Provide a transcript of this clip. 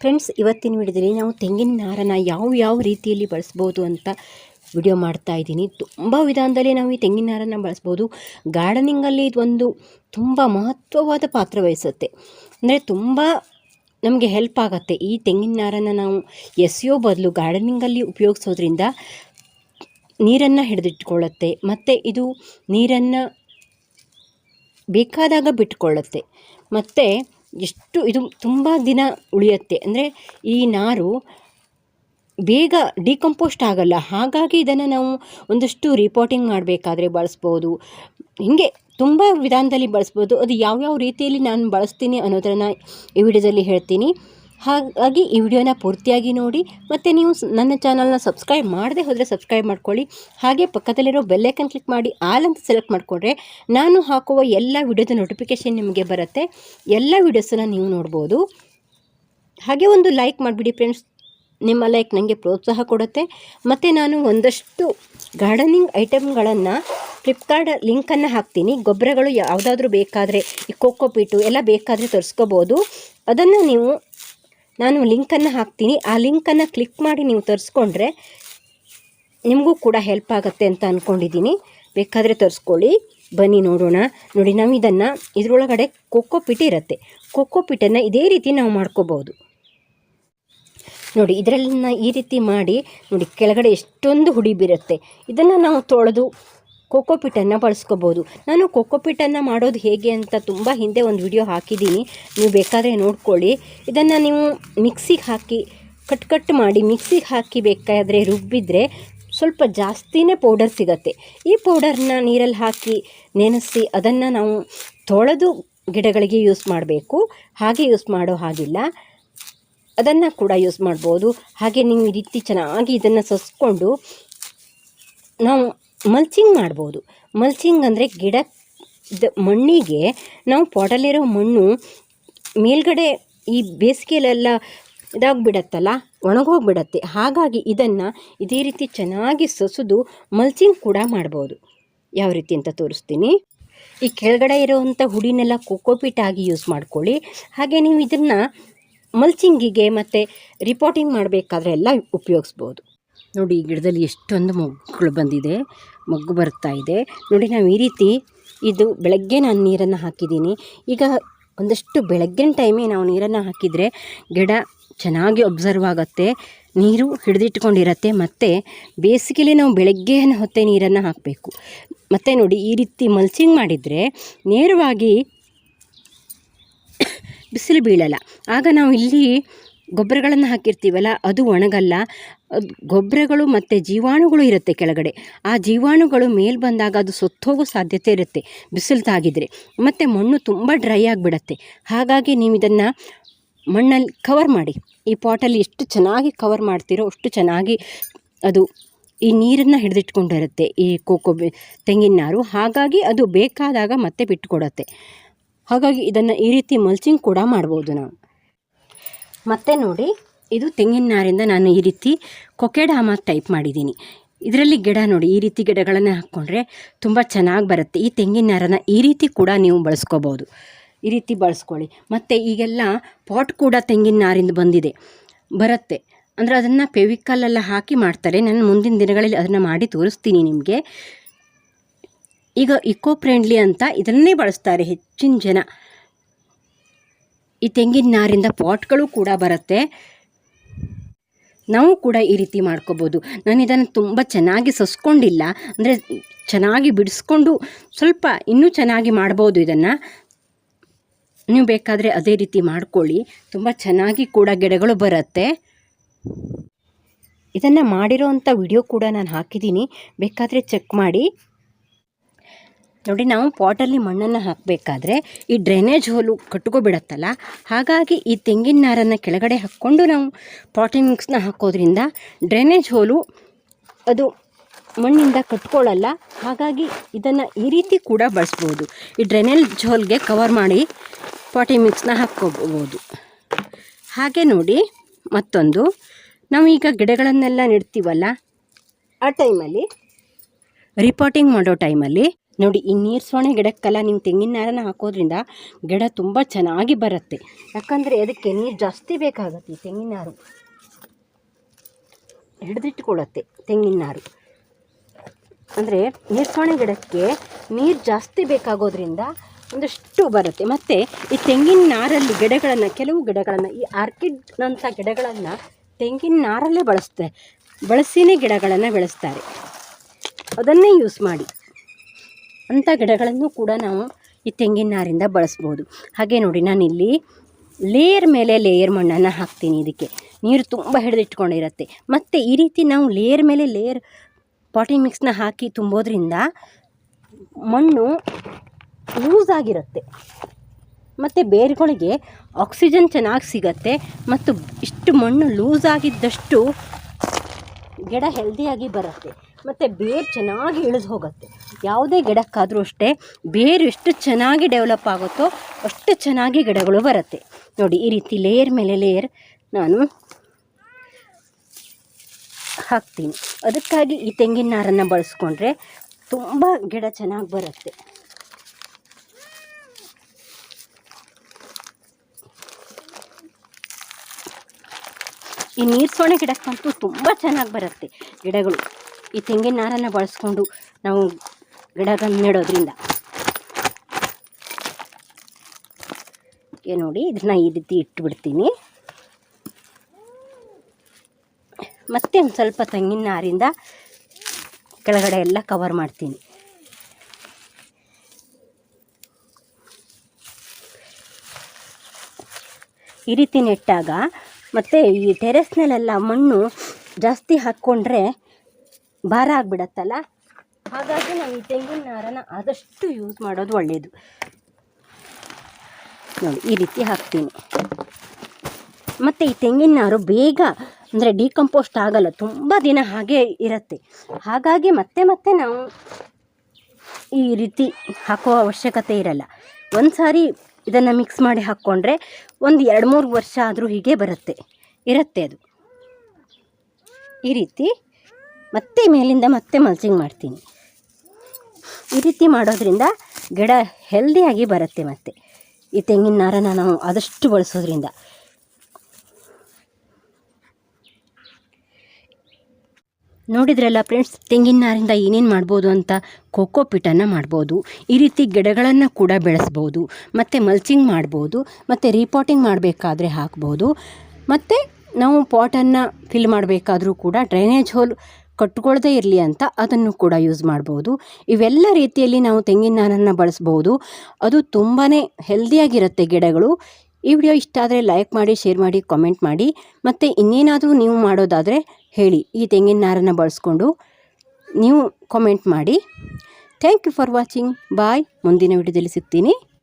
Friends ಇವತ್ತಿನ ವಿಡಿಯೋದಲ್ಲಿ ನಾವು ತೆಂಗಿನ ನಾರನ್ನು ಯಾವ ಯಾವ ರೀತಿಯಲ್ಲಿ ಬಳಸ್ಬೋದು ಅಂತ ವಿಡಿಯೋ ಮಾಡ್ತಾ ಇದ್ದೀನಿ. ತುಂಬ ವಿಧಾನದಲ್ಲಿ ನಾವು ಈ ತೆಂಗಿನ ನಾರನ್ನು ಬಳಸ್ಬೋದು. ಗಾರ್ಡನಿಂಗಲ್ಲಿ ಇದೊಂದು ತುಂಬ ಮಹತ್ವವಾದ ಪಾತ್ರ ವಹಿಸುತ್ತೆ. ಅಂದರೆ ತುಂಬ ನಮಗೆ ಹೆಲ್ಪ್ ಆಗುತ್ತೆ. ಈ ತೆಂಗಿನ ನಾರನ್ನು ನಾವು ಎಸೆಯೋ ಬದಲು ಗಾರ್ಡನಿಂಗಲ್ಲಿ ಉಪಯೋಗಿಸೋದ್ರಿಂದ ನೀರನ್ನು ಹಿಡಿದಿಟ್ಕೊಳ್ಳುತ್ತೆ. ಮತ್ತು ಇದು ನೀರನ್ನು ಬೇಕಾದಾಗ ಬಿಟ್ಕೊಳ್ಳುತ್ತೆ ಮತ್ತು ಎಷ್ಟು ಇದು ತುಂಬ ದಿನ ಉಳಿಯುತ್ತೆ. ಅಂದರೆ ಈ ನಾರು ಬೇಗ ಡಿಕಂಪೋಸ್ಟ್ ಆಗಲ್ಲ. ಹಾಗಾಗಿ ಇದನ್ನು ನಾವು ಒಂದಷ್ಟು ರಿಪೋರ್ಟಿಂಗ್ ಮಾಡಬೇಕಾದ್ರೆ ಬಳಸ್ಬೋದು. ಹೀಗೆ ತುಂಬ ವಿಧಾನದಲ್ಲಿ ಬಳಸ್ಬೋದು. ಅದು ಯಾವ್ಯಾವ ರೀತಿಯಲ್ಲಿ ನಾನು ಬಳಸ್ತೀನಿ ಅನ್ನೋದನ್ನು ಈ ವಿಡಿಯೋದಲ್ಲಿ ಹೇಳ್ತೀನಿ. ಹಾಗಾಗಿ ಈ ವಿಡಿಯೋನ ಪೂರ್ತಿಯಾಗಿ ನೋಡಿ ಮತ್ತು ನೀವು ನನ್ನ ಚಾನಲ್ನ ಸಬ್ಸ್ಕ್ರೈಬ್ ಮಾಡದೆ ಹೋದರೆ ಸಬ್ಸ್ಕ್ರೈಬ್ ಮಾಡ್ಕೊಳ್ಳಿ. ಹಾಗೆ ಪಕ್ಕದಲ್ಲಿರೋ ಬೆಲ್ಲೈಕನ್ ಕ್ಲಿಕ್ ಮಾಡಿ ಆಲ್ ಅಂತ ಸೆಲೆಕ್ಟ್ ಮಾಡಿಕೊಂಡ್ರೆ ನಾನು ಹಾಕುವ ಎಲ್ಲ ವಿಡಿಯೋದ ನೋಟಿಫಿಕೇಷನ್ ನಿಮಗೆ ಬರುತ್ತೆ. ಎಲ್ಲ ವಿಡಿಯೋಸನ್ನು ನೀವು ನೋಡ್ಬೋದು. ಹಾಗೆ ಒಂದು ಲೈಕ್ ಮಾಡಿಬಿಡಿ ಫ್ರೆಂಡ್ಸ್. ನಿಮ್ಮ ಲೈಕ್ ನನಗೆ ಪ್ರೋತ್ಸಾಹ ಕೊಡುತ್ತೆ. ಮತ್ತು ನಾನು ಒಂದಷ್ಟು ಗಾರ್ಡನಿಂಗ್ ಐಟಮ್ಗಳನ್ನು ಫ್ಲಿಪ್ಕಾರ್ಟ್ ಲಿಂಕನ್ನು ಹಾಕ್ತೀನಿ. ಗೊಬ್ಬರಗಳು ಯಾವುದಾದ್ರೂ ಬೇಕಾದರೆ ಈ ಕೋಕೋಪೀಟು ಎಲ್ಲ ಬೇಕಾದರೆ ತರಿಸ್ಕೋಬೋದು. ಅದನ್ನು ನೀವು ನಾನು ಲಿಂಕನ್ನು ಹಾಕ್ತೀನಿ. ಆ ಲಿಂಕನ್ನು ಕ್ಲಿಕ್ ಮಾಡಿ ನೀವು ತರಿಸ್ಕೊಂಡ್ರೆ ನಿಮಗೂ ಕೂಡ ಹೆಲ್ಪ್ ಆಗುತ್ತೆ ಅಂತ ಅಂದ್ಕೊಂಡಿದ್ದೀನಿ ಬೇಕಾದರೆ ತರಿಸ್ಕೊಳ್ಳಿ. ಬನ್ನಿ ನೋಡೋಣ. ನೋಡಿ, ನಾವು ಇದನ್ನು ಇದರೊಳಗಡೆ ಕೋಕೋಪಿಟ್ ಇರುತ್ತೆ. ಪಿಟನ್ನು ಇದೇ ರೀತಿ ನಾವು ಮಾಡ್ಕೋಬೋದು. ನೋಡಿ ಇದರಲ್ಲಿನ ಈ ರೀತಿ ಮಾಡಿ ನೋಡಿ, ಕೆಳಗಡೆ ಎಷ್ಟೊಂದು ಹುಡಿ ಬೀರುತ್ತೆ. ಇದನ್ನು ನಾವು ತೊಳೆದು ಕೋಕೋಪಿಟನ್ನು ಬಳಸ್ಕೋಬೋದು. ನಾನು ಕೋಕೋಪಿಟನ್ನು ಮಾಡೋದು ಹೇಗೆ ಅಂತ ತುಂಬ ಹಿಂದೆ ಒಂದು ವಿಡಿಯೋ ಹಾಕಿದ್ದೀನಿ. ನೀವು ಬೇಕಾದರೆ ನೋಡ್ಕೊಳ್ಳಿ. ಇದನ್ನು ನೀವು ಮಿಕ್ಸಿಗೆ ಹಾಕಿ, ಕಟ್ ಕಟ್ ಮಾಡಿ ಮಿಕ್ಸಿಗೆ ಹಾಕಿ ಬೇಕಾದರೆ ರುಬ್ಬಿದರೆ ಸ್ವಲ್ಪ ಜಾಸ್ತಿನೇ ಪೌಡರ್ ಸಿಗತ್ತೆ. ಈ ಪೌಡರ್ನ ನೀರಲ್ಲಿ ಹಾಕಿ ನೆನೆಸಿ ಅದನ್ನು ನಾವು ತೊಳೆದು ಗಿಡಗಳಿಗೆ ಯೂಸ್ ಮಾಡಬೇಕು. ಹಾಗೆ ಯೂಸ್ ಮಾಡೋ ಹಾಗಿಲ್ಲ. ಅದನ್ನು ಕೂಡ ಯೂಸ್ ಮಾಡ್ಬೋದು. ಹಾಗೆ ನೀವು ಈ ರೀತಿ ಚೆನ್ನಾಗಿ ಇದನ್ನು ಸಸ್ಕೊಂಡು ನಾವು ಮಲ್ಚಿಂಗ್ ಮಾಡ್ಬೋದು. ಮಲ್ಚಿಂಗ್ ಅಂದರೆ ಗಿಡ ಮಣ್ಣಿಗೆ ನಾವು ಪಾಟಲ್ಲಿರೋ ಮಣ್ಣು ಮೇಲ್ಗಡೆ ಈ ಬೇಸಿಗೆಯಲ್ಲೆಲ್ಲ ಇದಾಗಿಬಿಡತ್ತಲ್ಲ, ಒಣಗೋಗ್ಬಿಡತ್ತೆ. ಹಾಗಾಗಿ ಇದನ್ನು ಇದೇ ರೀತಿ ಚೆನ್ನಾಗಿ ಸಸುದು ಮಲ್ಚಿಂಗ್ ಕೂಡ ಮಾಡ್ಬೋದು. ಯಾವ ರೀತಿ ಅಂತ ತೋರಿಸ್ತೀನಿ. ಈ ಕೆಳಗಡೆ ಇರೋವಂಥ ಹುಡಿನೆಲ್ಲ ಕೋಕೋಪೀಟ್ ಆಗಿ ಯೂಸ್ ಮಾಡ್ಕೊಳ್ಳಿ. ಹಾಗೆ ನೀವು ಇದನ್ನು ಮಲ್ಚಿಂಗಿಗೆ ಮತ್ತು ರಿಪೋರ್ಟಿಂಗ್ ಮಾಡಬೇಕಾದ್ರೆ ಎಲ್ಲ ಉಪಯೋಗಿಸ್ಬೋದು. ನೋಡಿ, ಈ ಗಿಡದಲ್ಲಿ ಎಷ್ಟೊಂದು ಮೊಗ್ಗುಗಳು ಬಂದಿದೆ. ಮೊಗ್ಗು ಬರ್ತಾ ಇದೆ. ನೋಡಿ, ನಾವು ಈ ರೀತಿ ಇದು ಬೆಳಗ್ಗೆ ನಾನು ನೀರನ್ನು ಹಾಕಿದ್ದೀನಿ. ಈಗ ಒಂದಷ್ಟು ಬೆಳಗ್ಗಿನ ಟೈಮೇ ನಾವು ನೀರನ್ನು ಹಾಕಿದರೆ ಗಿಡ ಚೆನ್ನಾಗಿ ಒಬ್ಸರ್ವ್ ಆಗುತ್ತೆ, ನೀರು ಹಿಡಿದಿಟ್ಕೊಂಡಿರತ್ತೆ, ಮತ್ತು ಬೇಸಿಗೆಲಿ ನಾವು ಬೆಳಗ್ಗೆ ಹೊತ್ತೆ ನೀರನ್ನು ಹಾಕಬೇಕು. ಮತ್ತು ನೋಡಿ, ಈ ರೀತಿ ಮಲ್ಚಿಂಗ್ ಮಾಡಿದರೆ ನೇರವಾಗಿ ಬಿಸಿಲು ಬೀಳಲ್ಲ. ಆಗ ನಾವು ಇಲ್ಲಿ ಗೊಬ್ಬರಗಳನ್ನು ಹಾಕಿರ್ತೀವಲ್ಲ, ಅದು ಒಣಗಲ್ಲ. ಗೊಬ್ಬರಗಳು ಮತ್ತು ಜೀವಾಣುಗಳು ಇರುತ್ತೆ ಕೆಳಗಡೆ. ಆ ಜೀವಾಣುಗಳು ಮೇಲೆ ಬಂದಾಗ ಅದು ಸೊತ್ತೋಗೋ ಸಾಧ್ಯತೆ ಇರುತ್ತೆ ಬಿಸಿಲು ತಾಗಿದರೆ ಮತ್ತು ಮಣ್ಣು ತುಂಬ ಡ್ರೈ ಆಗಿಬಿಡತ್ತೆ. ಹಾಗಾಗಿ ನೀವು ಇದನ್ನು ಮಣ್ಣಲ್ಲಿ ಕವರ್ ಮಾಡಿ. ಈ ಪಾಟಲ್ಲಿ ಎಷ್ಟು ಚೆನ್ನಾಗಿ ಕವರ್ ಮಾಡ್ತೀರೋ ಅಷ್ಟು ಚೆನ್ನಾಗಿ ಅದು ಈ ನೀರನ್ನು ಹಿಡಿದಿಟ್ಕೊಂಡಿರುತ್ತೆ ಈ ಕೋಕೋ ತೆಂಗಿನ ನಾರು. ಹಾಗಾಗಿ ಅದು ಬೇಕಾದಾಗ ಮತ್ತೆ ಬಿಟ್ಟುಕೊಡತ್ತೆ ಹಾಗಾಗಿ ಇದನ್ನು ಈ ರೀತಿ ಮಲ್ಚಿಂಗ್ ಕೂಡ ಮಾಡ್ಬೋದು ನಾವು. ಮತ್ತು ನೋಡಿ, ಇದು ತೆಂಗಿನ ನಾರಿಂದ ನಾನು ಈ ರೀತಿ ಕೊಕೆಡಾಮ ಟೈಪ್ ಮಾಡಿದ್ದೀನಿ. ಇದರಲ್ಲಿ ಗಿಡ ನೋಡಿ, ಈ ರೀತಿ ಗಿಡಗಳನ್ನು ಹಾಕ್ಕೊಂಡ್ರೆ ತುಂಬ ಚೆನ್ನಾಗಿ ಬರುತ್ತೆ. ಈ ತೆಂಗಿನ ನಾರನ್ನು ಈ ರೀತಿ ಕೂಡ ನೀವು ಬಳಸ್ಕೋಬೋದು. ಈ ರೀತಿ ಬಳಸ್ಕೊಳ್ಳಿ. ಮತ್ತು ಈಗೆಲ್ಲ ಪಾಟ್ ಕೂಡ ತೆಂಗಿನ ನಾರಿಂದ ಬಂದಿದೆ. ಬರುತ್ತೆ. ಅಂದರೆ ಅದನ್ನು ಫೆವಿಕಲ್ಲೆಲ್ಲ ಹಾಕಿ ಮಾಡ್ತಾರೆ. ನಾನು ಮುಂದಿನ ದಿನಗಳಲ್ಲಿ ಅದನ್ನು ಮಾಡಿ ತೋರಿಸ್ತೀನಿ ನಿಮಗೆ. ಈಗ ಇಕೋ ಫ್ರೆಂಡ್ಲಿ ಅಂತ ಇದನ್ನೇ ಬಳಸ್ತಾರೆ ಹೆಚ್ಚಿನ ಜನ. ಈ ತೆಂಗಿನ ನಾರಿಂದ ಪಾಟ್ಗಳು ಕೂಡ ಬರುತ್ತೆ. ನಾವು ಕೂಡ ಈ ರೀತಿ ಮಾಡ್ಕೋಬೋದು. ನಾನು ಇದನ್ನು ತುಂಬ ಚೆನ್ನಾಗಿ ಸಸ್ಕೊಂಡಿಲ್ಲ. ಅಂದರೆ ಚೆನ್ನಾಗಿ ಬಿಡಿಸ್ಕೊಂಡು ಸ್ವಲ್ಪ ಇನ್ನೂ ಚೆನ್ನಾಗಿ ಮಾಡ್ಬೋದು ಇದನ್ನು. ನೀವು ಬೇಕಾದರೆ ಅದೇ ರೀತಿ ಮಾಡ್ಕೊಳ್ಳಿ. ತುಂಬ ಚೆನ್ನಾಗಿ ಕೂಡ ಗಿಡಗಳು ಬರುತ್ತೆ. ಇದನ್ನು ಮಾಡಿರೋವಂಥ ವಿಡಿಯೋ ಕೂಡ ನಾನು ಹಾಕಿದ್ದೀನಿ. ಬೇಕಾದರೆ ಚೆಕ್ ಮಾಡಿ. ನೋಡಿ, ನಾವು ಪಾಟಲ್ಲಿ ಮಣ್ಣನ್ನು ಹಾಕಬೇಕಾದ್ರೆ ಈ ಡ್ರೈನೇಜ್ ಹೋಲು ಕಟ್ಕೊಬಿಡತ್ತಲ್ಲ. ಹಾಗಾಗಿ ಈ ತೆಂಗಿನ ನಾರನ್ನು ಕೆಳಗಡೆ ಹಾಕ್ಕೊಂಡು ನಾವು ಪಾಟಿಂಗ್ ಮಿಕ್ಸ್ನ ಹಾಕೋದ್ರಿಂದ ಡ್ರೈನೇಜ್ ಹೋಲು ಅದು ಮಣ್ಣಿಂದ ಕಟ್ಕೊಳ್ಳಲ್ಲ ಹಾಗಾಗಿ ಇದನ್ನು ಈ ರೀತಿ ಕೂಡ ಬಳಸ್ಬೋದು. ಈ ಡ್ರೈನೇಜ್ ಹೋಲ್ಗೆ ಕವರ್ ಮಾಡಿ ಪಾಟಿ ಮಿಕ್ಸ್ನ ಹಾಕ್ಕೋಬೋದು. ಹಾಗೆ ನೋಡಿ, ಮತ್ತೊಂದು. ನಾವು ಈಗ ಗಿಡಗಳನ್ನೆಲ್ಲ ನೆಡ್ತೀವಲ್ಲ, ಆ ಟೈಮಲ್ಲಿ ರಿಪೋರ್ಟಿಂಗ್ ಮಾಡೋ ಟೈಮಲ್ಲಿ ನೋಡಿ, ಈ ನೀರು ಸೋಣೆ ಗಿಡಕ್ಕೆಲ್ಲ ನೀವು ತೆಂಗಿನ ನಾರನ್ನು ಹಾಕೋದ್ರಿಂದ ಗಿಡ ತುಂಬ ಚೆನ್ನಾಗಿ ಬರುತ್ತೆ. ಯಾಕಂದರೆ ಅದಕ್ಕೆ ನೀರು ಜಾಸ್ತಿ ಬೇಕಾಗುತ್ತೆ ಈ ತೆಂಗಿನ ನಾರು. ಹಿಡಿದಿಟ್ಕೊಳ್ಳುತ್ತೆ ತೆಂಗಿನ ನಾರು. ಅಂದರೆ ನೀರ್ಸೋಣೆ ಗಿಡಕ್ಕೆ ನೀರು ಜಾಸ್ತಿ ಬೇಕಾಗೋದ್ರಿಂದ ಒಂದಷ್ಟು ಬರುತ್ತೆ. ಮತ್ತು ಈ ತೆಂಗಿನ ನಾರಲ್ಲಿ ಗಿಡಗಳನ್ನು, ಕೆಲವು ಗಿಡಗಳನ್ನು, ಈ ಆರ್ಕಿಡ್ನಂಥ ಗಿಡಗಳನ್ನು ತೆಂಗಿನ ನಾರಲ್ಲೇ ಬಳಸ್ತಾರೆ ಬಳಸಿನೇ ಗಿಡಗಳನ್ನು ಬೆಳೆಸ್ತಾರೆ. ಅದನ್ನೇ ಯೂಸ್ ಮಾಡಿ. ಅಂಥ ಗಿಡಗಳನ್ನು ಕೂಡ ನಾವು ಈ ತೆಂಗಿನ ನಾರಿಂದ ಬಳಸ್ಬೋದು. ಹಾಗೆ ನೋಡಿ ನಾನಿಲ್ಲಿ ಲೇಯರ್ ಮೇಲೆ ಲೇಯರ್ ಮಣ್ಣನ್ನು ಹಾಕ್ತೀನಿ ಇದಕ್ಕೆ. ನೀರು ತುಂಬ ಹಿಡಿದಿಟ್ಕೊಂಡಿರುತ್ತೆ. ಮತ್ತು ಈ ರೀತಿ ನಾವು ಲೇಯರ್ ಮೇಲೆ ಲೇಯರ್ ಪಾಟಿಂಗ್ ಮಿಕ್ಸ್ನ ಹಾಕಿ ತುಂಬೋದ್ರಿಂದ ಮಣ್ಣು ಲೂಸ್ ಆಗಿರುತ್ತೆ. ಮತ್ತು ಬೇರುಗಳಿಗೆ ಆಕ್ಸಿಜನ್ ಚೆನ್ನಾಗಿ ಸಿಗತ್ತೆ ಮತ್ತು ಇಷ್ಟು ಮಣ್ಣು ಲೂಸ್ ಆಗಿದ್ದಷ್ಟು ಗಿಡ ಹೆಲ್ದಿಯಾಗಿ ಬರುತ್ತೆ. ಮತ್ತು ಬೇರು ಚೆನ್ನಾಗಿ ಇಳಿದು ಹೋಗುತ್ತೆ. ಯಾವುದೇ ಗಿಡಕ್ಕಾದರೂ ಅಷ್ಟೇ ಬೇರು ಎಷ್ಟು ಚೆನ್ನಾಗಿ ಡೆವಲಪ್ ಆಗುತ್ತೋ ಅಷ್ಟು ಚೆನ್ನಾಗಿ ಗಿಡಗಳು ಬರುತ್ತೆ. ನೋಡಿ, ಈ ರೀತಿ ಲೇಯರ್ ಮೇಲೆ ಲೇಯರ್ ನಾನು ಹಾಕ್ತೀನಿ. ಅದಕ್ಕಾಗಿ ಈ ತೆಂಗಿನ ನಾರನ್ನು ಬಳಸ್ಕೊಂಡ್ರೆ ತುಂಬ ಗಿಡ ಚೆನ್ನಾಗಿ ಬರುತ್ತೆ. ಈ ನೀರು ಸೊಣೆ ಗಿಡಕ್ಕಂತೂ ತುಂಬ ಚೆನ್ನಾಗಿ ಬರುತ್ತೆ ಗಿಡಗಳು. ಈ ತೆಂಗಿನ ನಾರನ್ನು ಬಳಸ್ಕೊಂಡು ನಾವು ಗಿಡಗಳನ್ನ ನೆಡೋದ್ರಿಂದ. ನೋಡಿ ಇದನ್ನ ಈ ರೀತಿ ಇಟ್ಬಿಡ್ತೀನಿ. ಮತ್ತೆ ಒಂದು ಸ್ವಲ್ಪ ತೆಂಗಿನ ನಾರಿಂದ ಕೆಳಗಡೆ ಎಲ್ಲ ಕವರ್ ಮಾಡ್ತೀನಿ. ಈ ರೀತಿ ನೆಟ್ಟಾಗ ಮತ್ತು ಈ ಟೆರೆಸ್ನಲ್ಲೆಲ್ಲ ಮಣ್ಣು ಜಾಸ್ತಿ ಹಾಕ್ಕೊಂಡ್ರೆ ಭಾರ ಆಗಿಬಿಡತ್ತಲ್ಲ? ಹಾಗಾಗಿ ನಾವು ಈ ತೆಂಗಿನ ನಾರನ್ನು ಆದಷ್ಟು ಯೂಸ್ ಮಾಡೋದು ಒಳ್ಳೆಯದು ನೋಡಿ, ಈ ರೀತಿ ಹಾಕ್ತೀನಿ. ಮತ್ತು ಈ ತೆಂಗಿನ ನಾರು ಬೇಗ ಅಂದರೆ ಡಿಕಂಪೋಸ್ಟ್ ಆಗಲ್ಲ, ತುಂಬ ದಿನ ಹಾಗೆ ಇರುತ್ತೆ. ಹಾಗಾಗಿ ಮತ್ತೆ ಮತ್ತೆ ನಾವು ಈ ರೀತಿ ಹಾಕುವ ಅವಶ್ಯಕತೆ ಇರಲ್ಲ. ಒಂದು ಸಾರಿ ಇದನ್ನು ಮಿಕ್ಸ್ ಮಾಡಿ ಹಾಕ್ಕೊಂಡ್ರೆ ಒಂದು ಎರಡು ಮೂರು ವರ್ಷ ಆದರೂ ಹೀಗೆ ಬರುತ್ತೆ. ಇರುತ್ತೆ ಅದು. ಈ ರೀತಿ ಮತ್ತೆ ಮೇಲಿಂದ ಮತ್ತೆ ಮಲ್ಚಿಂಗ್ ಮಾಡ್ತೀನಿ. ಈ ರೀತಿ ಮಾಡೋದ್ರಿಂದ ಗಿಡ ಹೆಲ್ದಿಯಾಗಿ ಬರುತ್ತೆ ಮತ್ತೆ. ಈ ತೆಂಗಿನ ನಾರನ್ನು ನಾವು ಆದಷ್ಟು ಬಳಸೋದ್ರಿಂದ. ನೋಡಿದ್ರಲ್ಲ ಫ್ರೆಂಡ್ಸ್ ತೆಂಗಿನ ನಾರಿಂದ ಏನೇನು ಮಾಡ್ಬೋದು ಅಂತ ಕೋಕೋ ಪಿಟನ್ನು ಮಾಡ್ಬೋದು. ಈ ರೀತಿ ಗಿಡಗಳನ್ನು ಕೂಡ ಬೆಳೆಸ್ಬೋದು. ಮತ್ತು ಮಲ್ಚಿಂಗ್ ಮಾಡ್ಬೋದು. ಮತ್ತು ರೀಪಾಟಿಂಗ್ ಮಾಡಬೇಕಾದ್ರೆ ಹಾಕ್ಬೋದು. ಮತ್ತು ನಾವು ಪಾಟನ್ನು ಫಿಲ್ ಮಾಡಬೇಕಾದ್ರೂ ಕೂಡ ಡ್ರೈನೇಜ್ ಹೋಲ್ ಕಟ್ಕೊಳ್ಳದೇ ಇರಲಿ ಅಂತ ಅದನ್ನು ಕೂಡ ಯೂಸ್ ಮಾಡ್ಬೋದು. ಇವೆಲ್ಲ ರೀತಿಯಲ್ಲಿ ನಾವು ತೆಂಗಿನ ನಾರನ್ನು ಬಳಸ್ಬೋದು. ಅದು ತುಂಬಾ ಹೆಲ್ದಿಯಾಗಿರುತ್ತೆ ಗಿಡಗಳು. ಈ ವಿಡಿಯೋ ಇಷ್ಟ ಆದರೆ ಲೈಕ್ ಮಾಡಿ ಶೇರ್ ಮಾಡಿ ಕಾಮೆಂಟ್ ಮಾಡಿ. ಮತ್ತು ಇನ್ನೇನಾದರೂ ನೀವು ಮಾಡೋದಾದರೆ ಹೇಳಿ. ಈ ತೆಂಗಿನ ನಾರನ್ನು ಬಳಸ್ಕೊಂಡು ನೀವು ಕಾಮೆಂಟ್ ಮಾಡಿ. Thank you for watching bye ಮುಂದಿನ ವಿಡಿಯೋದಲ್ಲಿ ಸಿಗ್ತೀನಿ.